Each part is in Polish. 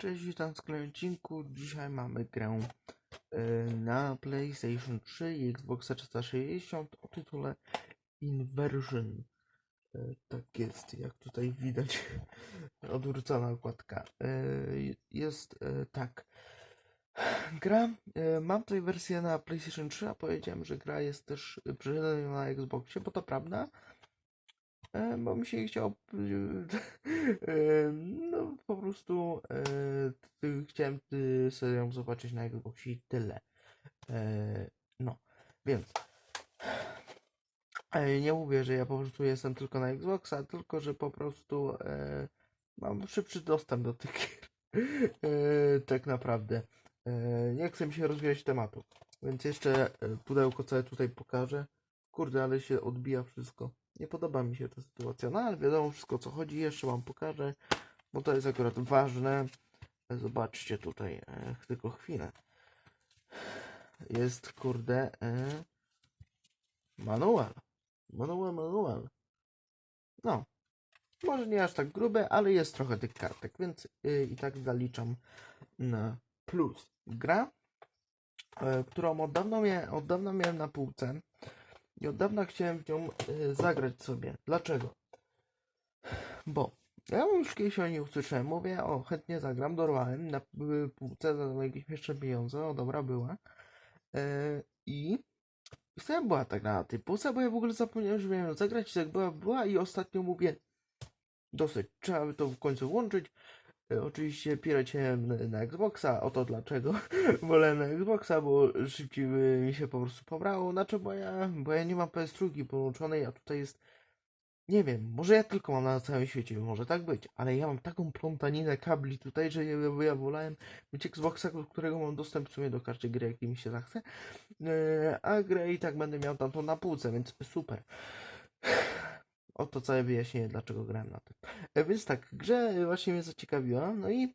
Cześć, witam w kolejnym odcinku. Dzisiaj mamy grę e, na PlayStation 3 i Xboxa 360 o tytule Inversion. E, Tak jest, jak tutaj widać, odwrócona okładka. E, Jest e, tak. Gra, e, mam tutaj wersję na PlayStation 3, a powiedziałem, że gra jest też przechodzona na Xboxie, bo to prawda. E, bo mi się chciał. e, No, po prostu t- chciałem y, sobie ją zobaczyć na Xboxie i tyle. E, No, więc. e, Nie mówię, że ja po prostu jestem tylko na Xboxa, tylko że po prostu mam szybszy dostęp do tych gier. Tak naprawdę. Nie chcę mi się rozwijać tematu. Więc jeszcze pudełko całe tutaj pokażę. Kurde, ale się odbija wszystko. Nie podoba mi się ta sytuacja, no ale wiadomo wszystko co chodzi. Jeszcze wam pokażę, bo to jest akurat ważne. Zobaczcie tutaj, e, tylko chwilę. Jest, kurde, e, manual. Manual, manual. No, może nie aż tak grube, ale jest trochę tych kartek, więc y, i tak zaliczam na plus. Gra, e, którą od dawna, mia- od dawna miałem na półce i od dawna chciałem w nią y, zagrać sobie. Dlaczego? Bo ja już kiedyś o niej usłyszałem, mówię, o chętnie zagram, dorwałem na półce za jakieś jeszcze pieniądze, o dobra była. E, I sobie była ta gra na tej półce, bo ja w ogóle zapomniałem, że miałem zagrać, tak była, była i ostatnio mówię, dosyć, trzeba by to w końcu włączyć. E, Oczywiście pireciałem na, na Xboxa, oto dlaczego. Wolę na Xboxa, bo szybciej by mi się po prostu pobrało, znaczy bo ja, bo ja nie mam PS2 połączonej, a tutaj jest, nie wiem, może ja tylko mam na całym świecie, może tak być, ale ja mam taką plątaninę kabli tutaj, że ja, wolałem mieć Xboxa, do którego mam dostęp w sumie do każdej gry, jakiej mi się zachce, e, a grę i tak będę miał tamtą na półce, więc super. Oto całe wyjaśnienie, dlaczego grałem na tym. E, Więc tak, grze właśnie mnie zaciekawiła, no i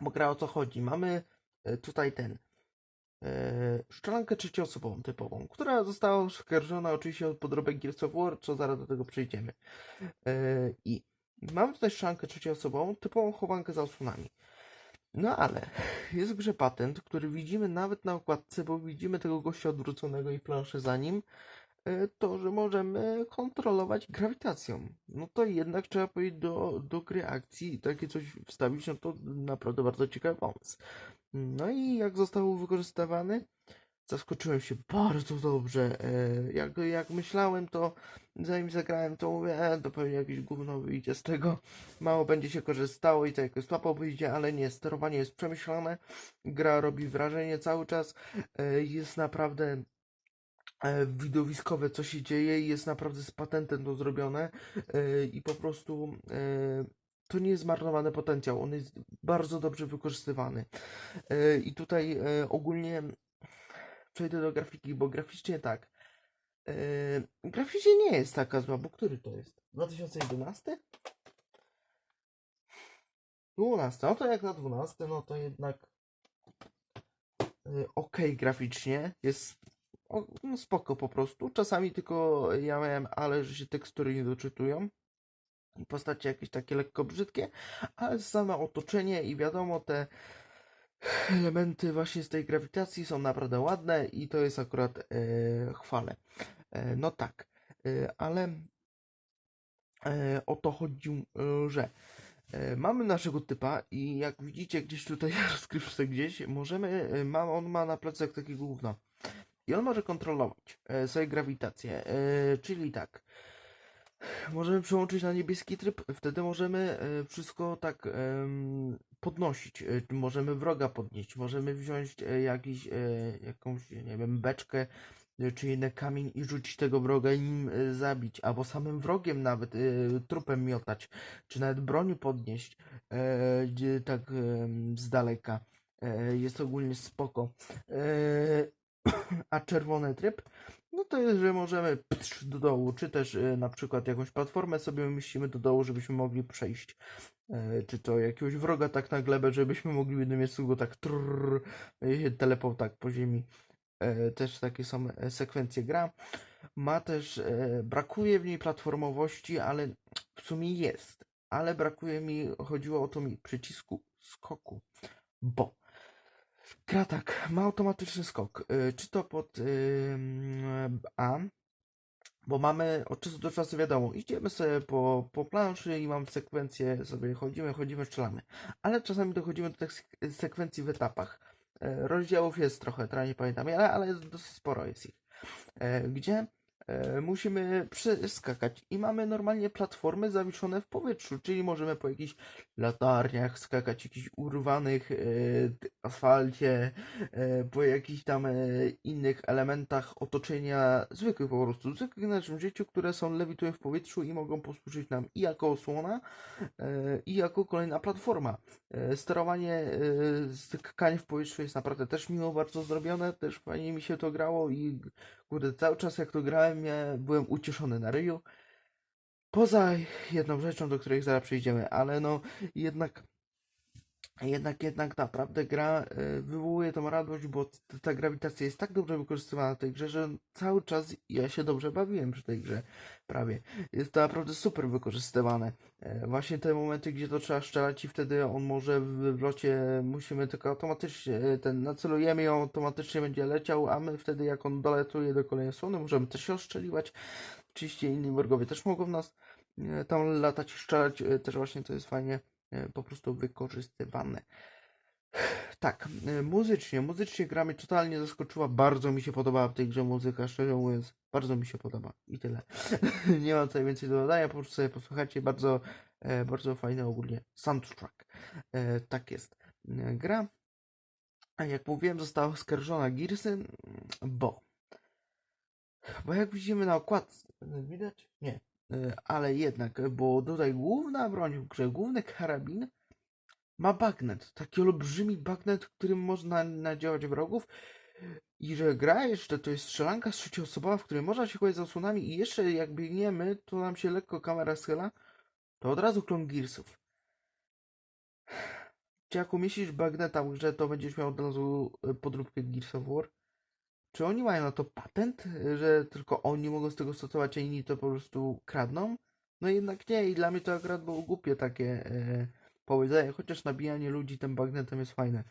bo gra o co chodzi. Mamy e, tutaj ten szczelankę trzecioosobową typową, która została oskarżona oczywiście od podrobek Gears of War, co zaraz do tego przejdziemy. E, I mamy tutaj szczelankę trzecioosobową, typową chowankę za osłonami. No ale jest w grze patent, który widzimy nawet na okładce, bo widzimy tego gościa odwróconego i planszę za nim, e, to, że możemy kontrolować grawitacją. No to jednak trzeba powiedzieć do, do gry akcji takie coś wstawić, no to naprawdę bardzo ciekawy pomysł. No i jak został wykorzystywany, zaskoczyłem się bardzo dobrze. E, Jak, jak myślałem, to zanim zagrałem, to mówię, e, to pewnie jakieś gówno wyjdzie z tego. Mało będzie się korzystało i to jakoś słabo wyjdzie, ale nie, sterowanie jest przemyślane. Gra robi wrażenie cały czas. E, Jest naprawdę e, widowiskowe, co się dzieje i jest naprawdę z patentem to zrobione i po prostu to nie jest zmarnowany potencjał, on jest bardzo dobrze wykorzystywany. E, I tutaj e, ogólnie przejdę do grafiki, bo graficznie tak. E, graficznie nie jest taka zła, bo który to jest? 2011? 12. No to jak na 12, no to jednak ok graficznie. Jest no spoko po prostu. Czasami tylko ja miałem, ale że się tekstury nie doczytują. Postacie jakieś takie lekko brzydkie, ale same otoczenie i wiadomo te elementy właśnie z tej grawitacji są naprawdę ładne i to jest akurat e, chwalę. E, no tak, e, ale e, o to chodzi, e, że e, mamy naszego typa i jak widzicie gdzieś tutaj w rozgrywce gdzieś, możemy, e, ma, on ma na plecach takie gówno i on może kontrolować e, swoje grawitacje, e, czyli tak, możemy przełączyć na niebieski tryb, wtedy możemy e, wszystko tak podnosić. E, Możemy wroga podnieść, możemy wziąć e, jakiś, jakąś, nie wiem, beczkę czy inny kamień i rzucić tego wroga i nim zabić, albo samym wrogiem nawet trupem miotać, czy nawet broni podnieść tak z daleka. Jest ogólnie spoko. A czerwony tryb? No to jest, że możemy pstrz do dołu, czy też e, na przykład jakąś platformę sobie umieścimy do dołu, żebyśmy mogli przejść. E, Czy to jakiegoś wroga tak na glebę, żebyśmy mogli w jednym miejscu go tak trrr, e, telepał tak po ziemi. Też takie są sekwencje gra. Ma też, brakuje w niej platformowości, ale w sumie jest. Ale brakuje mi, chodziło o to mi przycisku skoku. Bo gra tak, ma automatyczny skok. y, Czy to pod A, bo mamy od czasu do czasu wiadomo, idziemy sobie po, po planszy i mam sekwencję, sobie chodzimy, chodzimy, strzelamy. Ale czasami dochodzimy do tych sek- sekwencji w etapach. E, Rozdziałów jest trochę, teraz nie pamiętam, ale, ale jest dosyć sporo jest ich. E, Gdzie musimy przeskakać i mamy normalnie platformy zawieszone w powietrzu, czyli możemy po jakichś latarniach skakać, jakichś urwanych e, asfalcie, e, po jakichś tam e, innych elementach otoczenia zwykłych po prostu, zwykłych w naszym życiu, które są lewitują w powietrzu i mogą posłużyć nam i jako osłona, e, i jako kolejna platforma. E, Sterowanie e, skakanie w powietrzu jest naprawdę też miło bardzo zrobione, też fajnie mi się to grało i kurde, cały czas jak to grałem, ja byłem ucieszony na ryju. Poza jedną rzeczą, do której zaraz przejdziemy, ale no jednak jednak, jednak naprawdę gra y, wywołuje tą radość, bo ta grawitacja jest tak dobrze wykorzystywana w tej grze, że cały czas ja się dobrze bawiłem przy tej grze. Prawie. Jest to naprawdę super wykorzystywane. E, Właśnie te momenty, gdzie to trzeba strzelać i wtedy on może w, locie musimy tylko automatycznie, e, ten nacelujemy on automatycznie będzie leciał, a my wtedy jak on doletuje do kolejnej strony, możemy też się ostrzeliwać. Oczywiście inni wrogowie też mogą nas e, tam latać i strzelać, też właśnie to jest fajnie po prostu wykorzystywane. Tak, e, muzycznie, muzycznie gra mnie totalnie zaskoczyła, bardzo mi się podobała w tej grze muzyka, szczerze mówiąc, bardzo mi się podoba i tyle. Nie mam tutaj więcej do dodania, po prostu sobie posłuchajcie, bardzo, e, bardzo fajny ogólnie soundtrack. E, Tak jest. E, Gra, jak mówiłem, została oskarżona Gearsy, bo bo jak widzimy na okładce, e, widać? Nie. E, Ale jednak, bo tutaj główna broń w główny karabin ma bagnet. Taki olbrzymi bagnet, którym można nadziałać wrogów. I że gra jeszcze to jest strzelanka trzecioosobowa, w której można się chować za osłonami i jeszcze jak biegniemy, to nam się lekko kamera schyla, to od razu klon Gearsów. Czy jak umieścisz bagneta w grze, to będziesz miał od razu e, podróbkę Gears of War? Czy oni mają na to patent, że tylko oni mogą z tego stosować, a inni to po prostu kradną? No jednak nie i dla mnie to akurat było głupie takie e, powiedzenie, chociaż nabijanie ludzi tym bagnetem jest fajne.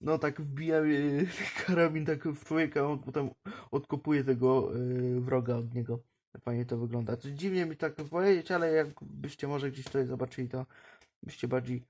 No tak wbija e, karabin tak w człowieka, on potem odkopuje tego e, wroga od niego. Fajnie to wygląda. To dziwnie mi tak powiedzieć, ale jakbyście może gdzieś tutaj zobaczyli, to byście bardziej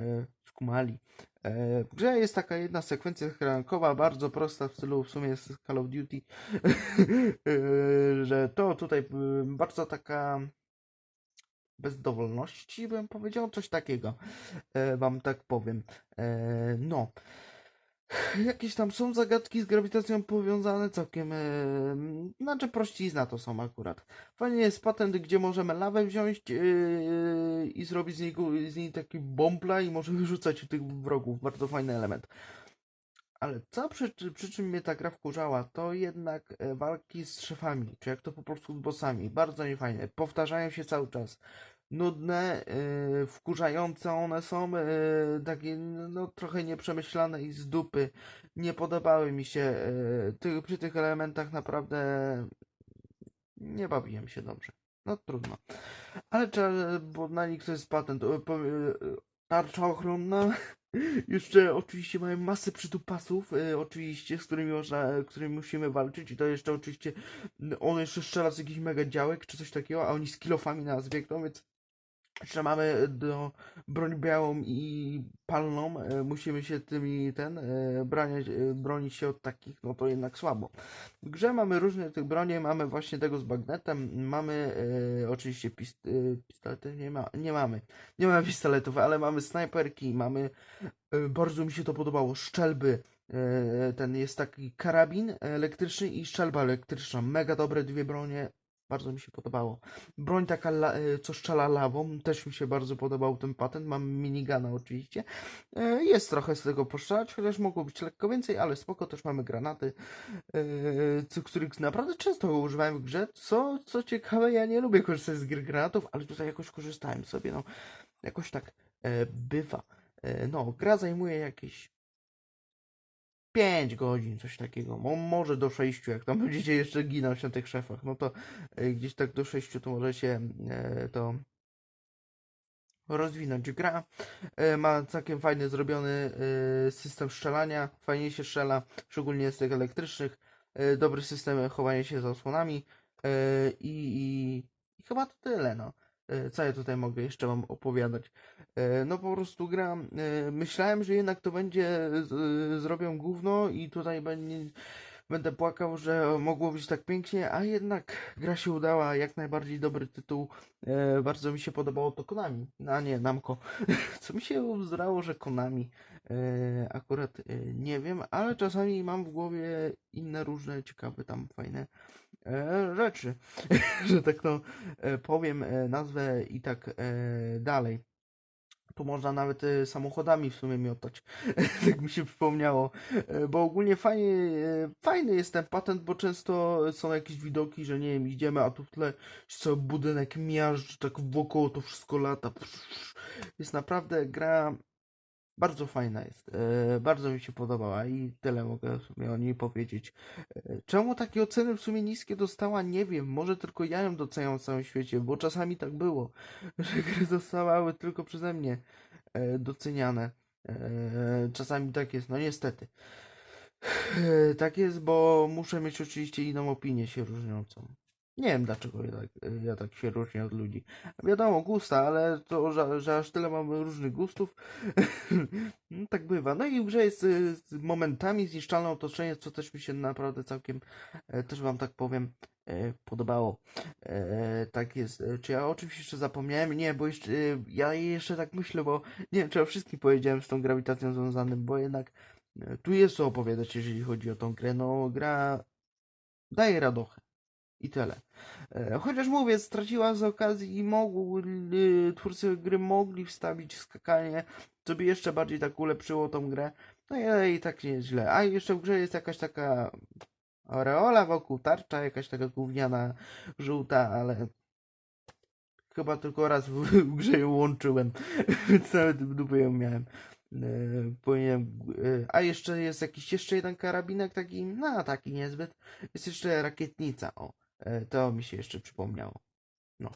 e, skumali. E, jest taka jedna sekwencja skrankowa, bardzo prosta w stylu w sumie Call of Duty, e, że to tutaj e, bardzo taka bez dowolności bym powiedział, coś takiego, e, wam tak powiem. No. Jakieś tam są zagadki z grawitacją powiązane, całkiem, e, znaczy prościzna to są akurat. Fajnie jest patent, gdzie możemy lawę wziąć e, i zrobić z niej, z niej taki bombla i możemy rzucać tych wrogów. Bardzo fajny element. Ale co przy, przy czym mnie ta gra wkurzała, to jednak e, walki z szefami, czy jak to po prostu z bossami. Bardzo niefajne. Powtarzają się cały czas. Nudne, e, wkurzające one są, e, takie no trochę nieprzemyślane i z dupy. Nie podobały mi się. e, Ty, przy tych elementach naprawdę nie bawiłem się dobrze. No trudno. Ale trzeba, bo na nich to jest patent. E, Tarcza ochronna. Jeszcze oczywiście mają masę przytupasów, e, oczywiście, z którymi można, którymi musimy walczyć i to jeszcze oczywiście n- on jeszcze strzela z jakichś mega działek czy coś takiego, a oni z kilofami na nas biegną, więc jeszcze mamy do broń białą i palną, e, musimy się tymi ten e, bronić, e, bronić się od takich, no to jednak słabo. W grze mamy różne tych bronie, mamy właśnie tego z bagnetem, mamy e, oczywiście pist e, pistolety, nie, ma, nie mamy, nie mamy pistoletów, ale mamy snajperki, mamy, e, bardzo mi się to podobało, szczelby, e, ten jest taki karabin elektryczny i szczelba elektryczna, mega dobre dwie bronie, bardzo mi się podobało. Broń taka, e, co strzela lawą, też mi się bardzo podobał ten patent, mam minigana oczywiście, E, jest trochę z tego poszczać, chociaż mogło być lekko więcej, ale spoko, też mamy granaty, e, których naprawdę często używałem w grze. Co, co ciekawe, ja nie lubię korzystać z gier granatów, ale tutaj jakoś korzystałem sobie, no. Jakoś tak bywa. No, gra zajmuje jakieś 5 godzin, coś takiego. Mo, może do 6, jak tam będziecie jeszcze ginąć na tych szefach. No to e, gdzieś tak do 6 to możecie e, to rozwinąć. Gra e, ma całkiem fajnie zrobiony e, system strzelania, fajnie się strzela, szczególnie z tych elektrycznych, dobry system chowania się za osłonami i, i, i chyba to tyle, no. E, Co ja tutaj mogę jeszcze wam opowiadać? E, No po prostu gra, e, myślałem, że jednak to będzie, zrobią gówno i tutaj będę płakał, że mogło być tak pięknie, a jednak gra się udała, jak najbardziej dobry tytuł. Bardzo mi się podobało to Konami, a nie Namco. Co mi się uzdrało, że Konami. Akurat nie wiem, ale czasami mam w głowie inne różne ciekawe tam fajne rzeczy, że tak to e, powiem, e, nazwę i tak e, dalej. Tu można nawet e, samochodami w sumie miotać. tak mi się przypomniało. E, Bo ogólnie fajnie, e, fajny jest ten patent, bo często są jakieś widoki, że nie wiem, idziemy, a tu w tle cały budynek miażdży, tak wokoło to wszystko lata. Jest naprawdę gra bardzo fajna jest. E, Bardzo mi się podobała i tyle mogę w sumie o niej powiedzieć. E, Czemu takie oceny w sumie niskie dostała? Nie wiem. Może tylko ja ją doceniam w całym świecie, bo czasami tak było, że gry zostawały tylko przeze mnie e, doceniane. Czasami tak jest, no niestety. Tak jest, bo muszę mieć oczywiście inną opinię się różniącą. Nie wiem dlaczego ja tak, ja tak się różnię od ludzi. Wiadomo, gusta, ale to, że, że aż tyle mamy różnych gustów, no, tak bywa. No i grze jest momentami zniszczalne otoczenie, co też mi się naprawdę całkiem, e, też wam tak powiem, e, podobało. E, Tak jest. Czy ja o czymś jeszcze zapomniałem? Nie, bo jeszcze, ja jeszcze tak myślę, bo nie wiem, czy o wszystkim powiedziałem z tą grawitacją związanym, bo jednak tu jest co opowiadać, jeżeli chodzi o tą grę. No, gra daje radochę. I tyle. E, Chociaż mówię, straciła z okazji mogli, twórcy gry mogli wstawić skakanie, co by jeszcze bardziej tak ulepszyło tą grę. No i, i tak nie jest źle. A jeszcze w grze jest jakaś taka aureola wokół tarcza, jakaś taka gówniana, żółta, ale chyba tylko raz w, w grze ją łączyłem, więc nawet w ją miałem. E, a jeszcze jest jakiś jeszcze jeden karabinek taki, no taki niezbyt. Jest jeszcze rakietnica, o. E, To mi się jeszcze przypomniało. No.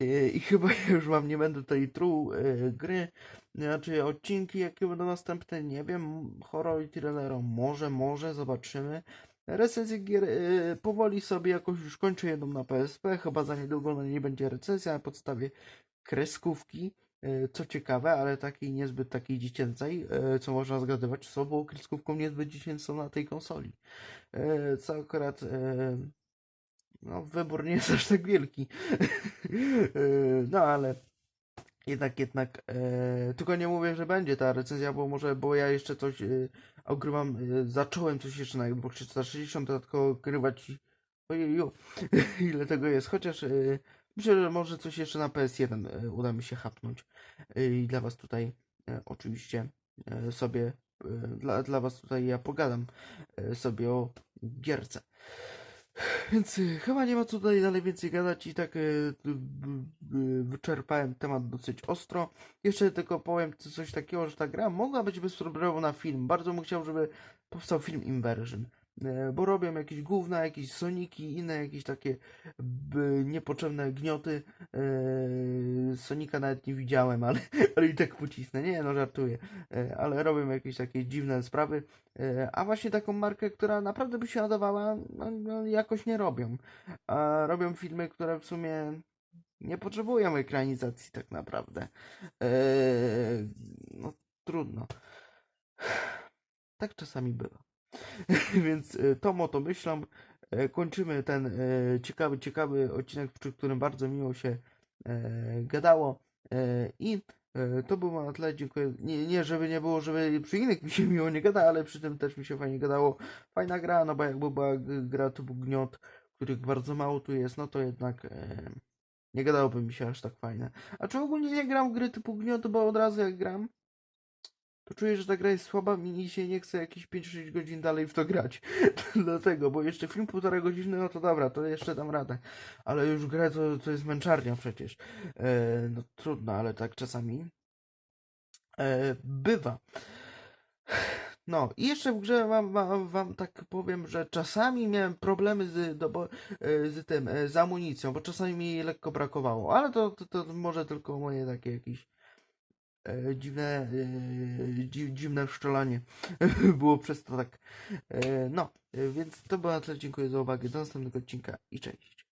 E, I chyba już wam nie będę tutaj truł e, gry, znaczy odcinki, jakie będą następne, nie wiem, horror i thrillero, może, może, zobaczymy. Recenzję gier powoli sobie jakoś już kończę jedną na PSP, chyba za niedługo na niej będzie recenzja na podstawie kreskówki, co ciekawe, ale takiej niezbyt takiej dziecięcej, co można zgadywać, co było kreskówką niezbyt dziecięcą na tej konsoli. Co akurat no, wybór nie jest aż tak wielki. E, no, ale jednak, jednak, e, tylko nie mówię, że będzie ta recenzja, bo może, bo ja jeszcze coś e, ogrywam, e, zacząłem coś jeszcze na Xbox 360, dodatkowo ogrywać ojeju, ile tego jest, chociaż e, myślę, że może coś jeszcze na PS1 e, uda mi się hapnąć E, i dla was tutaj e, oczywiście e, sobie, e, dla, dla was tutaj ja pogadam e, sobie o gierce. Więc y, chyba nie ma co tutaj dalej więcej gadać i tak y, y, wyczerpałem temat dosyć ostro. Jeszcze tylko powiem co- coś takiego, że ta gra mogła być bezproblemowo na film. Bardzo bym chciał, żeby powstał film Inversion. Y, Bo robią jakieś gówna, jakieś soniki, inne jakieś takie niepotrzebne gnioty. Y, Sonika nawet nie widziałem, ale, ale i tak pocisnę. Nie, no żartuję. Y, Ale robią jakieś takie dziwne sprawy. E, A właśnie taką markę, która naprawdę by się nadawała, no, no, jakoś nie robią. A robią filmy, które w sumie nie potrzebują ekranizacji tak naprawdę. E, No trudno. Tak czasami bywa. Więc e, to mo to myślą. E, Kończymy ten e, ciekawy, ciekawy odcinek, przy którym bardzo miło się gadało. I to było na tle. Dziękuję. Nie, nie, żeby nie było, żeby przy innych mi się miło nie gada, ale przy tym też mi się fajnie gadało. Fajna gra, no bo jakby była gra typu gniot, których bardzo mało tu jest, no to jednak nie gadałoby mi się aż tak fajne. A czy ogólnie nie gram gry typu gniot, bo od razu jak gram, to czuję, że ta gra jest słaba mi się nie chce jakieś 5-6 godzin dalej w to grać. Dlatego, bo jeszcze film półtora godziny, no to dobra, to jeszcze dam radę. Ale już grę to, to jest męczarnia przecież. E, no trudno, ale tak czasami e, bywa. No i jeszcze w grze wam, wam, wam tak powiem, że czasami miałem problemy z, dobo, e, z tym, e, z amunicją, bo czasami mi jej lekko brakowało, ale to, to, to może tylko moje takie jakieś e, dziwne, e, dzi, dziwne szczelanie było przez to tak. E, no, więc to było na tyle. Dziękuję za uwagę. Do następnego odcinka i cześć.